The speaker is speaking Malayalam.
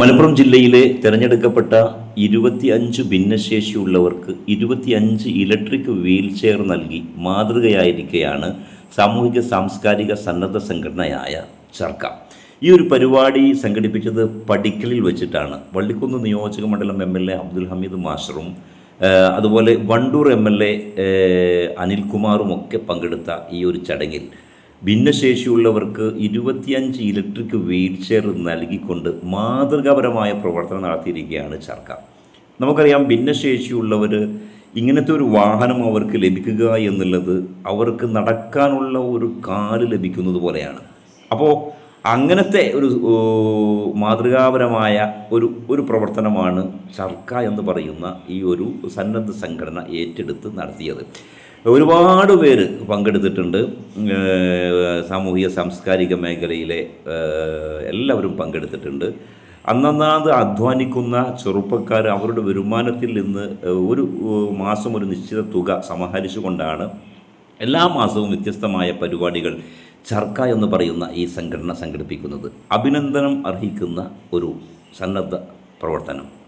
മലപ്പുറം ജില്ലയിലെ തിരഞ്ഞെടുക്കപ്പെട്ട ഇരുപത്തിയഞ്ച് ഭിന്നശേഷിയുള്ളവർക്ക് ഇരുപത്തിയഞ്ച് ഇലക്ട്രിക് വീൽ ചെയർ നൽകി മാതൃകയായിരിക്കെയാണ് സാമൂഹിക സാംസ്കാരിക സന്നദ്ധ സംഘടനയായ ചർക്ക ഈ ഒരു പരിപാടി സംഘടിപ്പിച്ചത് പടിക്കലിൽ വെച്ചിട്ടാണ്. വള്ളിക്കുന്ന് നിയോജക മണ്ഡലം M L A Abdul Hameed മാഷറും അതുപോലെ വണ്ടൂർ എം എൽ എ അനിൽകുമാറും ഒക്കെ പങ്കെടുത്ത ഈ ഒരു ചടങ്ങിൽ ഭിന്നശേഷിയുള്ളവർക്ക് ഇരുപത്തിയഞ്ച് ഇലക്ട്രിക് വീൽ ചെയർ നൽകിക്കൊണ്ട് മാതൃകാപരമായ പ്രവർത്തനം നടത്തിയിരിക്കുകയാണ് സർക്കാർ. നമുക്കറിയാം ഭിന്നശേഷിയുള്ളവർ ഇങ്ങനത്തെ ഒരു വാഹനം അവർക്ക് ലഭിക്കുക എന്നുള്ളത് അവർക്ക് നടക്കാനുള്ള ഒരു കാൽ ലഭിക്കുന്നത് പോലെയാണ്. അപ്പോൾ അങ്ങനത്തെ ഒരു മാതൃകാപരമായ ഒരു ഒരു പ്രവർത്തനമാണ് ചർക്ക എന്ന് പറയുന്ന ഈ ഒരു സന്നദ്ധ സംഘടന ഏറ്റെടുത്ത് നടത്തിയത്. ഒരുപാട് പേര് പങ്കെടുത്തിട്ടുണ്ട്. സാമൂഹിക സാംസ്കാരിക മേഖലയിലെ എല്ലാവരും പങ്കെടുത്തിട്ടുണ്ട്. അന്നന്നാത് അധ്വാനിക്കുന്ന ചെറുപ്പക്കാർ അവരുടെ വരുമാനത്തിൽ നിന്ന് ഒരു മാസം ഒരു നിശ്ചിത തുക സമാഹരിച്ചുകൊണ്ടാണ് എല്ലാ മാസവും വ്യത്യസ്തമായ പരിപാടികൾ ചർക്ക എന്ന് പറയുന്ന ഈ സംഘടന സംഘടിപ്പിക്കുന്നത്. അഭിനന്ദനം അർഹിക്കുന്ന ഒരു സന്നദ്ധ പ്രവർത്തനം.